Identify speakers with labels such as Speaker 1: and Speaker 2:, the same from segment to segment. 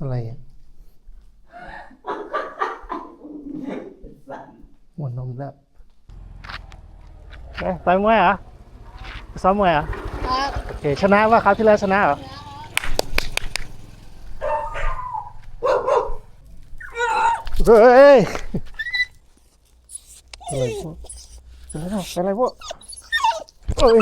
Speaker 1: อะไรอะหัวนมแล้วไปต่อยมวยเหรอซ้อมมวยเหรอ
Speaker 2: ครับ
Speaker 1: โอเคชนะว่าครับที่แล้วชนะเหรอเฮ้ยอะไรพวกเป็นอะไรเป็นอะไรพวกเอ้ย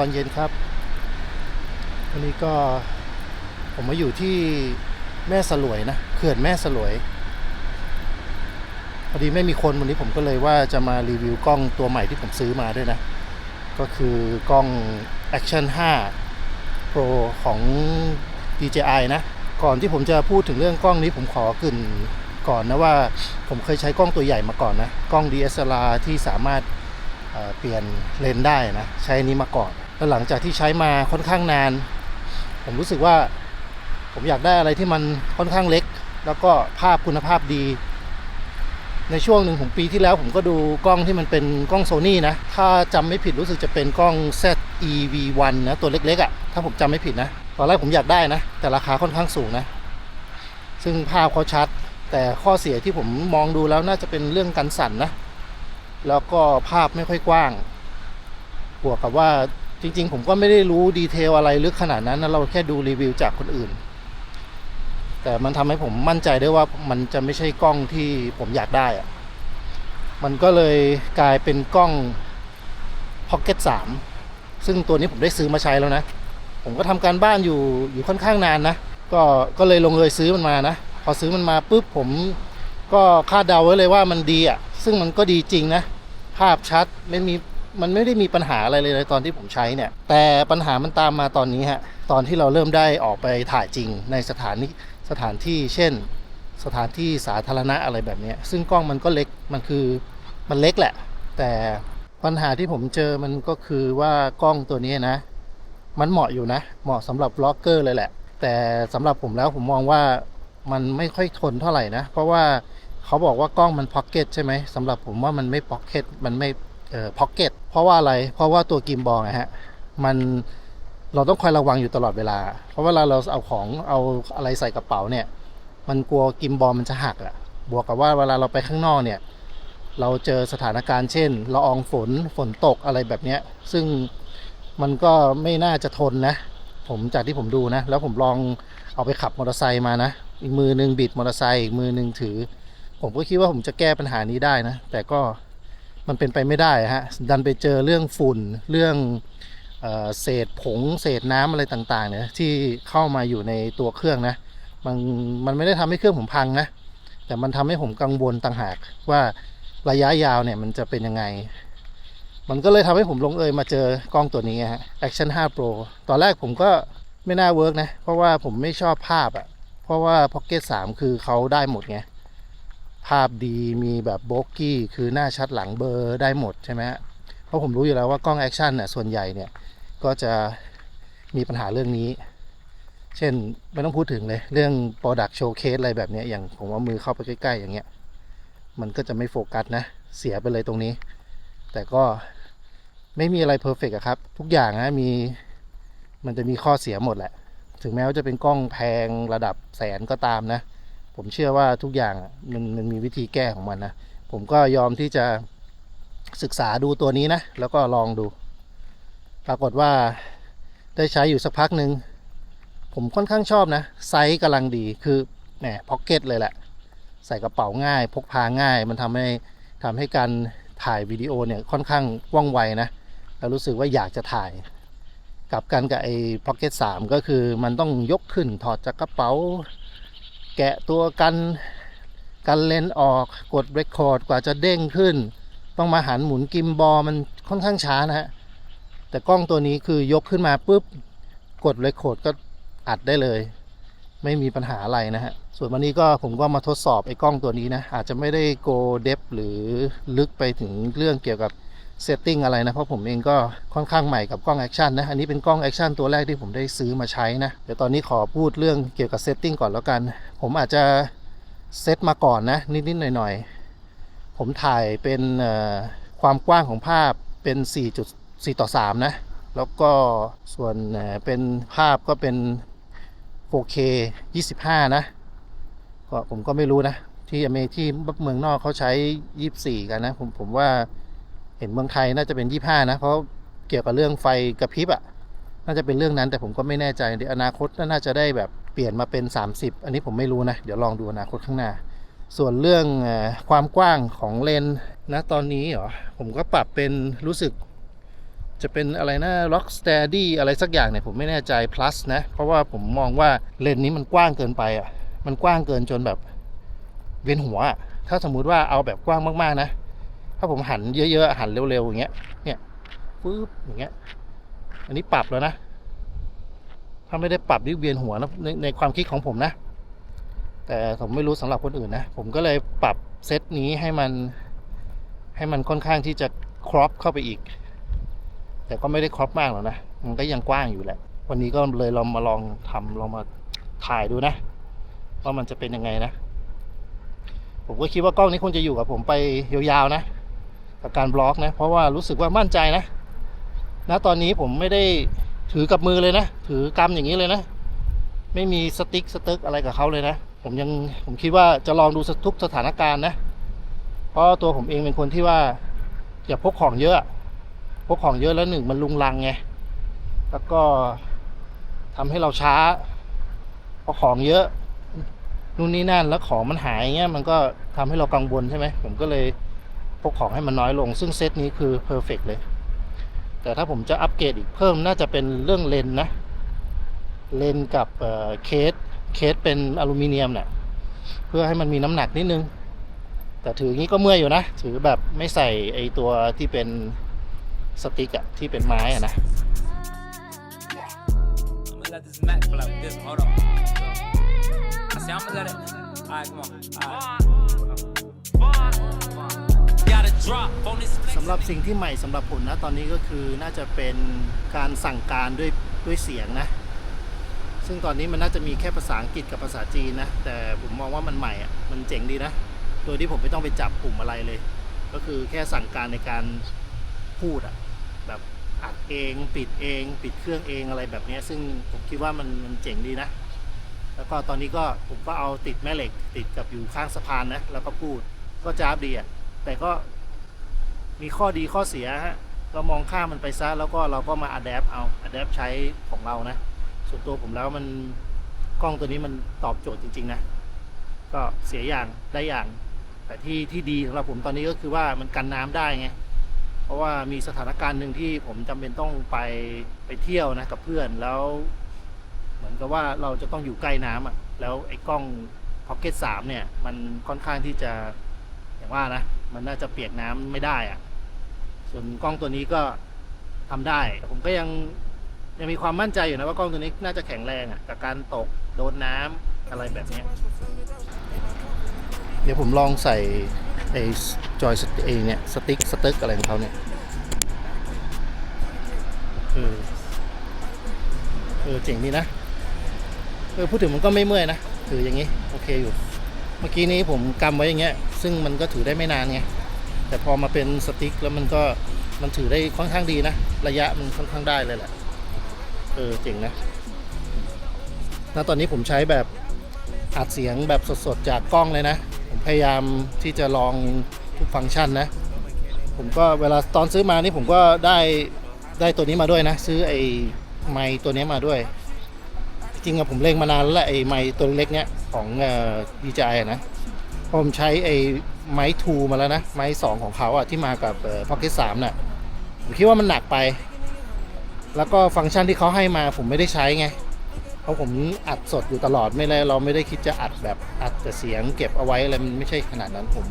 Speaker 1: อนเย็นครับวันนี้ก็ผมมาอยู่ที่แม่สลวยนะเขื่อนแม่สลวยพอดีไม่มีคนวันนี้ผมก็เลยว่าจะมารีวิวกล้องตัวใหม่ที่ผมซื้อมาด้วยนะ ก็คือกล้อง Action 5 Pro ของ DJI นะ ก่อนที่ผมจะพูดถึงเรื่องกล้องนี้ผมขอกลิ่นก่อนนะว่าผมเคยใช้กล้องตัวใหญ่มาก่อนนะ กล้อง DSLR ที่สามารถเปลี่ยนเลนได้นะ ใช้นี้มาก่อน แล้วหลังจากที่ใช้มาค่อนข้างนาน ผมรู้สึกว่า ผมอยากได้อะไรที่มันค่อนข้างเล็ก แล้วก็ภาพคุณภาพดี ในช่วงหนึ่งของปีที่แล้ว ผมก็ดูกล้องที่มันเป็นกล้องโซนี่นะ ถ้าจำไม่ผิดรู้สึกจะเป็นกล้อง ZEV1 นะตัวเล็กๆอะ่ะ ถ้าผมจำไม่ผิดนะ ตอนแรกผมอยากได้นะ แต่ราคาค่อนข้างสูงนะ ซึ่งภาพเขาชัด แต่ข้อเสียที่ผมมองดูแล้วน่าจะเป็นเรื่องการสั่นนะ แล้วก็ภาพไม่ค่อยกว้างบวกกับว่า จริงๆ ผมก็ไม่ได้รู้ดีเทลอะไรลึกขนาดนั้นนะเราแค่ดูรีวิวจากคนอื่น แต่มันทำให้ผมมั่นใจได้ว่ามันจะไม่ใช่กล้องที่ผมอยากได้อะมันก็เลยกลายเป็นกล้อง Pocket 3ซึ่งตัวนี้ผมได้ซื้อมาใช้แล้วนะ ผมก็ทำการบ้านอยู่อยู่ค่อนข้างนานนะ ก็ก็เลยลงเลยซื้อมันมานะ พอซื้อมันมาปุ๊บผมก็คาดเดาไว้เลยว่ามันดีอะ ซึ่งมันก็ดีจริงนะ ภาพชัดไม่มี มันไม่ได้มีปัญหาอะไรเลยในตอนที่ผมใช้เนี่ย แต่ปัญหามันตามมาตอนนี้ฮะ ตอนที่เราเริ่มได้ออกไปถ่ายจริงในสถานที่สถานที่เช่น สถานที่สาธารณะอะไรแบบนี้ ซึ่งกล้องมันก็เล็ก มันคือมันเล็กแหละ แต่ปัญหาที่ผมเจอมันก็คือว่ากล้องตัวนี้นะ มันเหมาะอยู่นะ เหมาะสำหรับบล็อกเกอร์เลยแหละ แต่สำหรับผมแล้วผมมองว่ามันไม่ค่อยทนเท่าไหร่นะ เพราะว่าเขาบอกว่ากล้องมันพ็อกเก็ตใช่ไหมสำหรับผมว่ามันไม่พ็อกเก็ตมันไม่ เอ่อพ็อกเก็ตเพราะว่าอะไร เพราะว่าตัวกิมบอลนะฮะมันเราต้องคอยระวังอยู่ตลอดเวลา เพราะเวลาเราเอาของเอาอะไรใส่กระเป๋าเนี่ย มันกลัวกิมบอลมันจะหักอะบวกกับว่าเวลาเราไปข้างนอกเนี่ย เราเจอสถานการณ์เช่นละอองฝนฝนตกอะไรแบบเนี้ย ซึ่งมันก็ไม่น่าจะทนนะ ผมจากที่ผมดูนะ แล้วผมลองเอาไปขับมอเตอร์ไซค์มานะอีกมือหนึงบิดมอเตอร์ไซค์อีกมือหนึงถือ ผมก็คิดว่าผมจะแก้ปัญหานี้ได้นะ แต่ก็ มันเป็นไปไม่ได้ฮะดันไปเจอเรื่องฝุ่นเรื่องเอเศษผงเศษน้ำอะไรต่างๆเนี่ยที่เข้ามาอยู่ในตัวเครื่องนะมันมันไม่ได้ทำให้เครื่องผมพังนะแต่มันทำให้ผมกังวลต่างหากว่าระยะยาวเนี่ยมันจะเป็นยังไง มันก็เลยทำให้ผมลงเอยมาเจอกล้องตัวนี้ฮะ Action 5 Pro ตอนแรกผมก็ไม่น่าเวิร์กนะ เพราะว่าผมไม่ชอบภาพอะ่ะ เพราะว่า Pocket 3 คือเขาได้หมดไง ภาพดีมีแบบโบกี้คือหน้าชัดหลังเบลอร์ได้หมดใช่ไหมฮะเพราะผมรู้อยู่แล้วว่ากล้องแอคชั่นเนี่ยส่วนใหญ่เนี่ยก็จะมีปัญหาเรื่องนี้ เช่นไม่ต้องพูดถึงเลย เรื่อง Product Showcase อะไรแบบนี้อย่างผมเอามือเข้าไปใกล้ ๆ อย่างเงี้ย มันก็จะไม่โฟกัสนะ เสียไปเลยตรงนี้ แต่ก็ไม่มีอะไรเพอร์เฟกอะครับ ทุกอย่างนะมีมันจะมีข้อเสียหมดแหละ ถึงแม้ว่าจะเป็นกล้องแพงระดับแสนก็ตามนะ ผมเชื่อว่าทุกอย่างมันมันมีวิธีแก้ของมันนะ ผมก็ยอมที่จะศึกษาดูตัวนี้นะ แล้วก็ลองดู ปรากฏว่าได้ใช้อยู่สักพักหนึ่งผมค่อนข้างชอบนะ ไซส์กำลังดีคือแหมพ็อกเก็ตเลยแหละ ใส่กระเป๋าง่าย พกพาง่าย มันทำให้ทำให้การถ่ายวิดีโอเนี่ยค่อนข้างว่องไวนะ แล้วรู้สึกว่าอยากจะถ่ายกับกันกับไอ้ Pocket 3ก็คือมันต้องยกขึ้นถอดจากกระเป๋า แกะตัวกันกันเลนส์ออกกด Record กว่าจะเด้งขึ้น ต้องมาหันหมุนกิมบอลมันค่อนข้างช้านะฮะ แต่กล้องตัวนี้คือยกขึ้นมาปุ๊บ กดเรคคอร์ดก็อัดได้เลย ไม่มีปัญหาอะไรนะฮะ ส่วนวันนี้ก็ผมก็มาทดสอบไอ้กล้องตัวนี้นะ อาจจะไม่ได้โกเดฟหรือลึกไปถึงเรื่องเกี่ยวกับ เซตติ้งอะไรนะ เพราะผมเองก็ค่อนข้างใหม่กับกล้องแอคชั่นนะ อันนี้เป็นกล้องแอคชั่นตัวแรกที่ผมได้ซื้อมาใช้นะเดี๋ยวตอนนี้ขอพูดเรื่องเกี่ยวกับเซตติ้งก่อนแล้วกัน ผมอาจจะเซตมาก่อนนะ นิดๆหน่อยๆ ผมถ่ายเป็นความกว้างของภาพเป็น 4.4 ต่อ 3 นะ แล้วก็ส่วนเอ่อเป็นภาพก็เป็น 4K 25 นะก็ผมก็ไม่รู้นะ ที่อเมที่เมืองนอกเขาใช้ 24 กันนะ ผมผมว่า เห็นเมืองไทยน่าจะเป็น25นะ เพราะเกี่ยวกับเรื่องไฟกระพริบอะ่ะ น่าจะเป็นเรื่องนั้นแต่ผมก็ไม่แน่ใจในอนาคตน่าจะได้แบบเปลี่ยนมาเป็น 30 อันนี้ผมไม่รู้นะ เดี๋ยวลองดูอนาคตข้างหน้า ส่วนเรื่องความกว้างของเลนส์นะตอนนี้เหรอผมก็ปรับเป็นรู้สึก จะเป็นอะไรนะ rock steady อะไรสักอย่างเนี่ยผมไม่แน่ใจ plus นะ เพราะว่าผมมองว่าเลนส์นี้มันกว้างเกินไปอะมันกว้างเกินจนแบบเวียนหัวอะถ้าสมมุติว่าเอาแบบกว้างมากๆนะ ถ้าผมหันเยอะๆหันเร็วๆอย่างเงี้ยเนี่ยปึ๊บอย่างเงี้ย อันนี้ปรับแล้วนะ ถ้าไม่ได้ปรับนี่เวียนหัวนะในในความคิดของผมนะ แต่ผมไม่รู้สำหรับคนอื่นนะ ผมก็เลยปรับเซตนี้ให้มันให้มันค่อนข้างที่จะครอปเข้าไปอีก แต่ก็ไม่ได้ครอปมากหรอกนะ มันก็ยังกว้างอยู่แหละ วันนี้ก็เลยลองมาลองทำลองมาถ่ายดูนะ ว่ามันจะเป็นยังไงนะ ผมก็คิดว่ากล้องนี้คงจะอยู่กับผมไปยาวๆนะ กับการบล็อกนะ เพราะว่ารู้สึกว่ามั่นใจนะณตอนนี้ผมไม่ได้ถือกับมือเลยนะ ถือกำอย่างนี้เลยนะ ไม่มีสติ๊กสตึกอะไรกับเขาเลยนะ ผมยังผมคิดว่าจะลองดูทุกสถานการณ์นะ เพราะตัวผมเองเป็นคนที่ว่าอย่าพกของเยอะ พกของเยอะแล้วหนึ่งมันลุงลังไง แล้วก็ทำให้เราช้าพอของเยอะนู่นนี่นั่นแล้วของมันหายเงี้ยมันก็ทำให้เรากังวลใช่ไหมผมก็เลย พกของให้มันน้อยลง ซึ่งเซตนี้คือเพอร์เฟกเลย แต่ถ้าผมจะอัปเกรดอีกเพิ่มน่าจะเป็นเรื่องเลนนะ เลนกับเคส เคสเป็นอลูมิเนียมเนี่ยเพื่อให้มันมีน้ำหนักนิดนึง แต่ถืออย่างนี้ก็เมื่อยอยู่นะ ถือแบบไม่ใส่ไอตัวที่เป็นสติกอะที่เป็นไม้อะนะ สำหรับสิ่งที่ใหม่สำหรับผมนะตอนนี้ก็คือน่าจะเป็นการสั่งการด้วยด้วยเสียงนะ ซึ่งตอนนี้มันน่าจะมีแค่ภาษาอังกฤษกับภาษาจีนนะ แต่ผมมองว่ามันใหม่อะมันเจ๋งดีนะ โดยที่ผมไม่ต้องไปจับปุ่มอะไรเลย ก็คือแค่สั่งการในการพูดอะแบบอัดเองปิดเอง ปิดเครื่องเองอะไรแบบนี้ซึ่งผมคิดว่ามันมันเจ๋งดีนะ แล้วก็ตอนนี้ก็ผมก็เอาติดแม่เหล็ก ติดกับอยู่ข้างสะพานนะแล้วก็พูดก็จ้าบดีอะแต่ก็ มีข้อดีข้อเสียฮะเรามองข้ามมันไปซะแล้วก็เราก็มาอัดแอปเอาอัดแอปใช้ของเรานะ ส่วนตัวผมแล้วมันกล้องตัวนี้มันตอบโจทย์จริง ๆ นะ ก็เสียอย่างได้อย่าง แต่ที่ที่ดีสำหรับผมตอนนี้ก็คือว่ามันกันน้ำได้ไงเพราะว่ามีสถานการณ์หนึ่งที่ผมจำเป็นต้องไปไปเที่ยวนะกับเพื่อนแล้ว เหมือนกับว่าเราจะต้องอยู่ใกล้น้ำอะแล้วไอ้กล้อง Pocket 3เนี่ย มันค่อนข้างที่จะอย่างว่านะ มันน่าจะเปียกน้ำไม่ได้อะ ส่วนกล้องตัวนี้ก็ทำได้แต่ผมก็ยังยังมีความมั่นใจอยู่นะว่ากล้องตัวนี้น่าจะแข็งแรงอะกับการตกโดนน้ำอะไรแบบเนี้ยเดี๋ยวผมลองใส่ไอ้จอยสเอเนี่ยสติ๊กสติ๊กอะไรของเขาเนี่ยเออเออเจ๋งดีนะเออพูดถึงมันก็ไม่เมื่อยนะถืออย่างนี้ โอเคอยู่ เมื่อกี้นี้ผมกำไว้อย่างเงี้ย ซึ่งมันก็ถือได้ไม่นานไง แต่พอมาเป็นสติ๊กแล้วมันก็มันถือได้ค่อนข้างดีนะ ระยะมันค่อนข้างได้เลยแหละ เออเจ๋งนะณตอนนี้ผมใช้แบบอัดเสียงแบบสดๆ จากกล้องเลยนะ ผมพยายามที่จะลองทุกฟังก์ชันนะ ผมก็เวลาตอนซื้อมานี่ผมก็ได้ได้ตัวนี้มาด้วยนะ ซื้อไอ้ไมค์ตัวนี้มาด้วย จริงๆอะผมเล็งมานานแล้วแหละไอ้ไม้ตัวเล็กเนี้ยของเอ่อ DJI นะเพราะผมใช้ไอ้ ไม้ทูมาแล้วนะ ไม้สองของเขาอะที่มากับเอ่อ Pocket 3น่ะผมคิดว่ามันหนักไป แล้วก็ฟังก์ชันที่เขาให้มาผมไม่ได้ใช้ไง เพราะผมอัดสดอยู่ตลอดไม่ได้เราไม่ได้คิดจะอัดแบบอัดแต่เสียงเก็บเอาไว้อะไรมันไม่ใช่ขนาดนั้นผม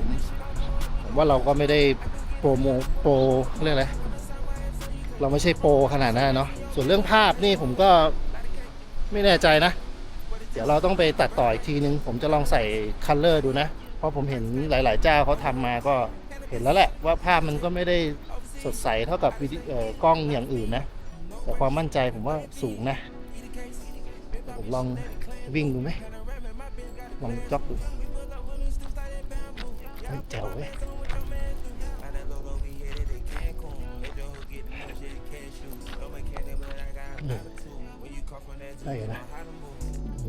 Speaker 1: ผมว่าเราก็ไม่ได้โปรโมโปรเรียกอะไรเราไม่ใช่โปรขนาดนั้นเนาะส่วนเรื่องภาพนี่ผมก็ไม่แน่ใจนะ เดี๋ยวเราต้องไปตัดต่ออีกทีนึง ผมจะลองใส่คัลเลอร์ดูนะ เพราะผมเห็นหลาย ๆ เจ้าเขาทำมาก็เห็นแล้วแหละว่าภาพมันก็ไม่ได้สดใสเท่ากับวิดีเอ่อกล้องอย่างอื่นนะ แต่ความมั่นใจผมว่าสูงนะ ผมลองวิ่งดูไหมลองจ็อกดูเฮ้ยแจ๋วเว้ยเออได้อยู่นะ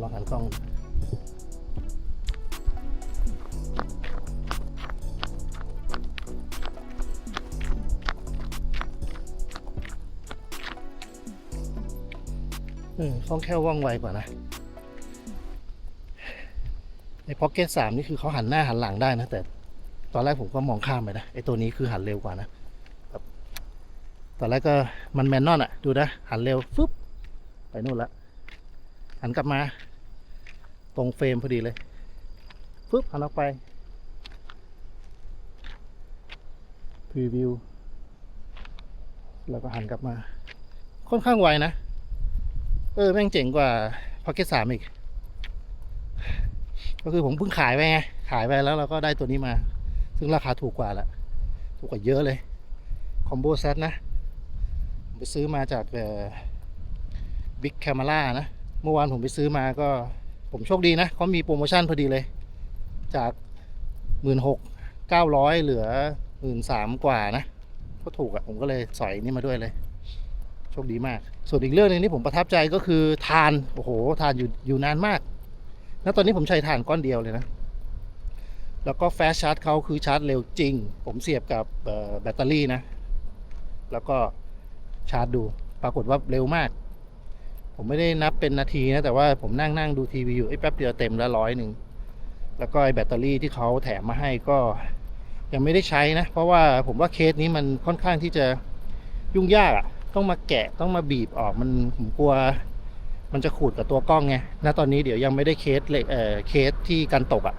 Speaker 1: ลองหันกล้อง ออคล่องแคล่วว่องไวกว่านะในพ็อกเก็ตสามนี่คือเขาหันหน้าหันหลังได้นะ แต่ตอนแรกผมก็มองข้ามไปนะไอตัวนี้คือหันเร็วกว่านะตอนแรกก็มันแมนนอนอะดูนะ หันเร็วฟึบไปนู่นละหันกลับมา ตรงเฟรมพอดีเลยฟึบหันออกไปพรีวิวแล้วก็หันกลับมา ค่อนข้างไวนะ เออ แม่งเจ๋งกว่า Pocket 3อีก ก็คือผมเพิ่งขายไปไง ขายไปแล้วเราก็ได้ตัวนี้มา ซึ่งราคาถูกกว่าละ ถูกกว่าเยอะเลย คอมโบเซตนะ ผมไปซื้อมาจากบิ๊กแคม e รานะ เมื่อวานผมไปซื้อมาก็ผมโชคดีนะเขามีโปรโมชั่นพอดีเลย จากหมื่นหกเก้าร้อยเหลือหมื่นสามกว่านะ ก็ถูกอะ่ะ ผมก็เลยสอยนี่มาด้วยเลย โชคดีมาก ส่วนอีกเรื่องหนึงที่ผมประทับใจก็คือทานโอ้โหทานอยู่อยู่นานมากแล้วตอนนี้ผมใช้ทานก้อนเดียวเลยนะ แล้วก็แฟชชาร์จเขาคือชาร์จเร็วจริง ผมเสียบกับแบตเตอรี่นะ แล้วก็ชาร์จดูปรากฏว่าเร็วมาก ผมไม่ได้นับเป็นนาทีนะ แต่ว่าผมนั่งนั่งดูทีวีอยู่ไอ้แป๊บเดียวเต็มแล้วร้อยหนึ่งแล้วก็ไอ้แบตเตอรี่ที่เขาแถมมาให้ก็ยังไม่ได้ใช้นะ เพราะว่าผมว่าเคสนี้มันค่อนข้างที่จะยุ่งยากอะ ต้องมาแกะต้องมาบีบออกมันผมกลัว มันจะขูดกับตัวกล้องไงณตอนนี้เดี๋ยวยังไม่ได้เคสเลยเอ่อเคสที่กันตกอะ่ะ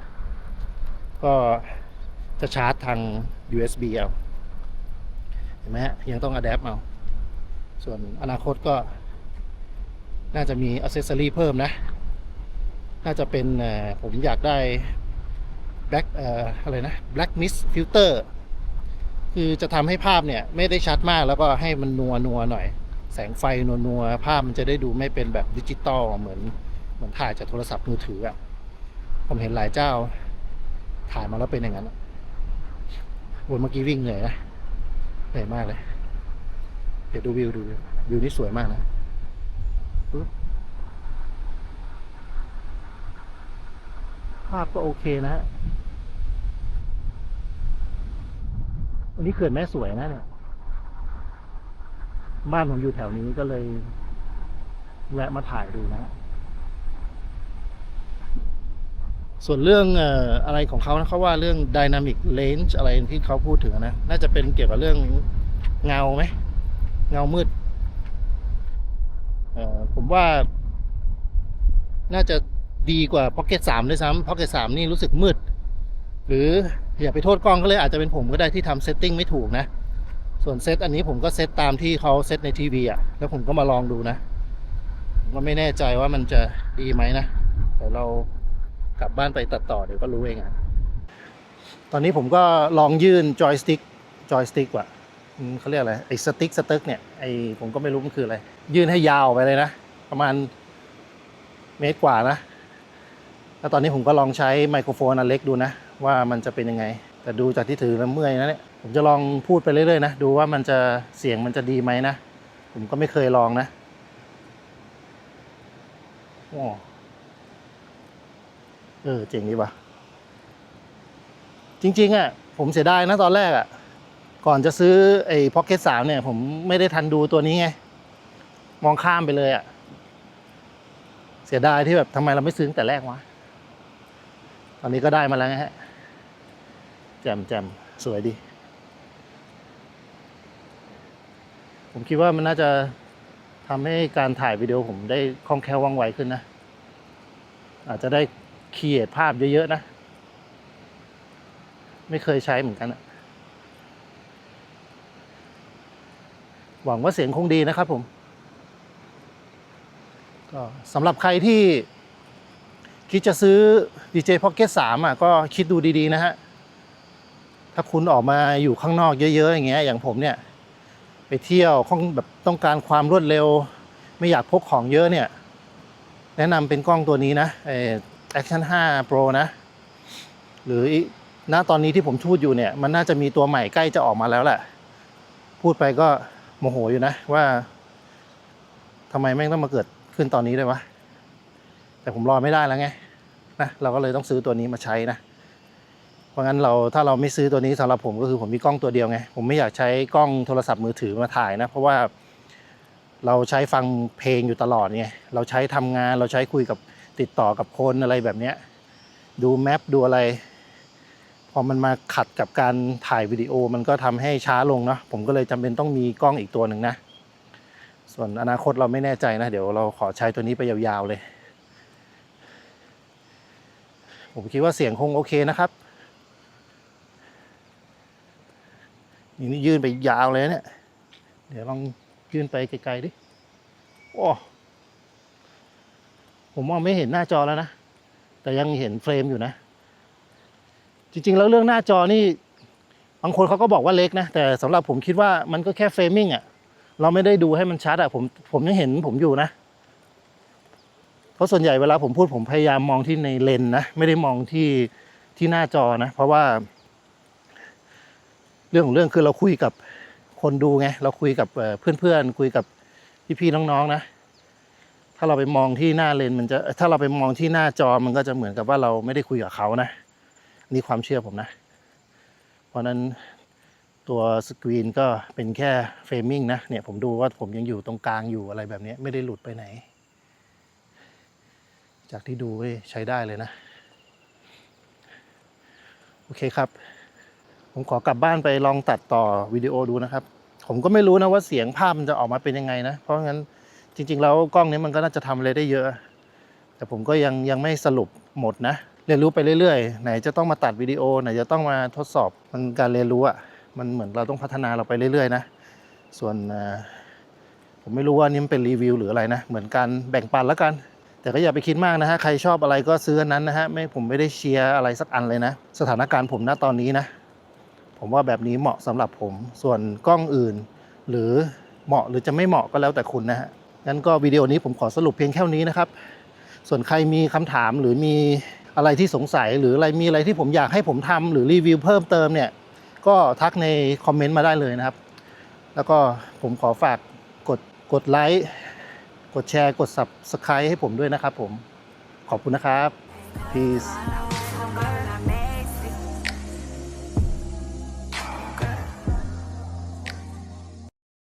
Speaker 1: ก็จะชาร์จทาง USB เอาเห็นไหมฮะยังต้องอัดแอปเอาส่วนอนาคตก็ น่าจะมีอ c เซสซอรีเพิ่มนะ น่าจะเป็นเออผมอยากได้ Black เอ่ออะไรนะ Black Mist Filter คือจะทำให้ภาพเนี่ยไม่ได้ชัดมากแล้วก็ให้มันนัวนัวหน่อย แสงไฟนัวนัวภาพมันจะได้ดูไม่เป็นแบบดิจิตอลเหมือนเหมือนถ่ายจากโทรศัพท์มือถืออะผมเห็นหลายเจ้า ถ่ายมาแล้วเป็นอย่างนั้นอะวนเมื่อกี้วิ่งเหนื่อยนะเหนื่อยมากเลย เดี๋ยวดูวิวดูวิววิวนี่สวยมากนะภาพก็โอเคนะฮะ วันนี้เขื่อนแม่สวยนะเนี่ย บ้านผมอยู่แถวนี้ก็เลย แวะมาถ่ายดูนะ ส่วนเรื่องอะไรของเขานะเขาว่าเรื่อง dynamic range อะไรที่เขาพูดถึงนะ น่าจะเป็นเกี่ยวกับเรื่องเงาไหม เงามืด ผมว่า น่าจะดีกว่า Pocket 3 ด้วยซ้ำ Pocket 3 นี่รู้สึกมืด หรือ อย่าไปโทษกล้องก็เลยอาจจะเป็นผมก็ได้ที่ทำเซตติ้งไม่ถูกนะ ส่วนเซตอันนี้ผมก็เซตตามที่เขาเซตในทีวีอะ แล้วผมก็มาลองดูนะก็ไม่แน่ใจว่ามันจะดีไหมนะเดี๋ยวเรากลับบ้านไปตัดต่อเดี๋ยวก็รู้เองอะตอนนี้ผมก็ลองยื่นจอยสติ๊กจอยสติ๊กว่ะเขาเรียกอะไรไอ้สติ๊กสติ๊กเนี่ยไอ้ผมก็ไม่รู้มันคืออะไร ยื่นให้ยาวไปเลยนะ ประมาณเมตรกว่านะ แล้วตอนนี้ผมก็ลองใช้ไมโครโฟนอันเล็กดูนะ ว่ามันจะเป็นยังไง แต่ดูจากที่ถือแล้วเมื่อยนะเนี่ยผมจะลองพูดไปเรื่อยๆนะดูว่ามันจะเสียงมันจะดีไหมนะผมก็ไม่เคยลองนะโอ้เออเจ๋งดีว่ะจริงๆอะผมเสียดายนะตอนแรกอะก่อนจะซื้อไอ้ Pocket 3เนี่ย ผมไม่ได้ทันดูตัวนี้ไง มองข้ามไปเลยอะ เสียดายที่แบบทำไมเราไม่ซื้อตั้งแต่แรกวะ ตอนนี้ก็ได้มาแล้วนะฮะ แจ่มแจ่มสวยดี ผมคิดว่ามันน่าจะทำให้การถ่ายวิดีโอผมได้คล่องแคล่วว่องไวขึ้นนะ อาจจะได้ครีเอทภาพเยอะๆนะ ไม่เคยใช้เหมือนกันอะหวังว่าเสียงคงดีนะครับผม ก็สำหรับใครที่คิดจะซื้อ DJ Pocket 3อะก็คิดดูดี ๆ นะฮะ ถ้าคุณออกมาอยู่ข้างนอกเยอะ ๆ อย่างเงี้ยอย่างผมเนี่ย ไปเที่ยวข้องแบบต้องการความรวดเร็ว ไม่อยากพกของเยอะเนี่ย แนะนำเป็นกล้องตัวนี้นะเอ่อ Action 5 Pro นะ หรือณตอนนี้ที่ผมพูดอยู่เนี่ย มันน่าจะมีตัวใหม่ใกล้จะออกมาแล้วแหละ พูดไปก็โมโหอยู่นะว่าทำไมแม่งต้องมาเกิดขึ้นตอนนี้ด้วยวะแต่ผมรอไม่ได้แล้วไงนะเราก็เลยต้องซื้อตัวนี้มาใช้นะ เพราะงั้นเราถ้าเราไม่ซื้อตัวนี้สำหรับผมก็คือผมมีกล้องตัวเดียวไง ผมไม่อยากใช้กล้องโทรศัพท์มือถือมาถ่ายนะ เพราะว่าเราใช้ฟังเพลงอยู่ตลอดไงเราใช้ทำงานเราใช้คุยกับติดต่อกับคนอะไรแบบเนี้ยดูแมปดูอะไร พอมันมาขัดกับการถ่ายวิดีโอมันก็ทำให้ช้าลงเนาะผมก็เลยจำเป็นต้องมีกล้องอีกตัวหนึ่งนะส่วนอนาคตเราไม่แน่ใจนะ เดี๋ยวเราขอใช้ตัวนี้ไปยาวๆเลย ผมคิดว่าเสียงคงโอเคนะครับ นี่นี่ยื่นไปยาวเลยเนี่ย เดี๋ยวลองยื่นไปไกลๆดิโอ้ผมมองไม่เห็นหน้าจอแล้วนะ แต่ยังเห็นเฟรมอยู่นะ จริง ๆ แล้วเรื่องหน้าจอนี่บางคนเขาก็บอกว่าเล็กนะ แต่สำหรับผมคิดว่ามันก็แค่เฟรมมิ่งอะเราไม่ได้ดูให้มันชัดอะผมผมยังเห็นผมอยู่นะ เพราะส่วนใหญ่เวลาผมพูดผมพยายามมองที่ในเลนนะ ไม่ได้มองที่ที่หน้าจอนะ เพราะว่า เรื่องของเรื่องคือเราคุยกับคนดูไง เราคุยกับเพื่อนๆคุยกับพี่ๆน้องๆนะ ถ้าเราไปมองที่หน้าเลนมันจะ ถ้าเราไปมองที่หน้าจอมันก็จะเหมือนกับว่าเราไม่ได้คุยกับเขานะ นี่ความเชื่อผมนะ เพราะนั้นตัวสกรีนก็เป็นแค่เฟรมมิ่งนะ เนี่ยผมดูว่าผมยังอยู่ตรงกลางอยู่อะไรแบบนี้ไม่ได้หลุดไปไหน จากที่ดูใช้ได้เลยนะ โอเคครับ ผมขอกลับบ้านไปลองตัดต่อวิดีโอดูนะครับ ผมก็ไม่รู้นะว่าเสียงภาพมันจะออกมาเป็นยังไงนะ เพราะงั้นจริง ๆ แล้วกล้องนี้มันก็น่าจะทำอะไรได้เยอะ แต่ผมก็ยังยังไม่สรุปหมดนะ เรียนรู้ไปเรื่อยๆ ไหนจะต้องมาตัดวิดีโอ ไหนจะต้องมาทดสอบมันการเรียนรู้อะ่ะมันเหมือนเราต้องพัฒนาเราไปเรื่อยๆนะ ส่วนผมไม่รู้ว่านี่มันเป็นรีวิวหรืออะไรนะ เหมือนการแบ่งปันแล้วกัน แต่ก็อย่าไปคิดมากนะฮะ ใครชอบอะไรก็ซื้อนั้นนะฮะ ไม่ผมไม่ได้เชียร์อะไรสักอันเลยนะ สถานการณ์ผมณตอนนี้นะ ผมว่าแบบนี้เหมาะสำหรับผม ส่วนกล้องอื่น หรือเหมาะหรือจะไม่เหมาะก็แล้วแต่คุณนะฮะงั้นก็วิดีโอนี้ผมขอสรุปเพียงแค่นี้นะครับ ส่วนใครมีคำถามหรือมีอะไรที่สงสัยหรืออะไรมีอะไรที่ผมอยากให้ผมทำหรือรีวิวเพิ่มเติมเนี่ยก็ทักในคอมเมนต์มาได้เลยนะครับ แล้วก็ผมขอฝากกดกดไลค์กดแชร์กด subscribe ให้ผมด้วยนะครับผมขอบคุณนะครับ peace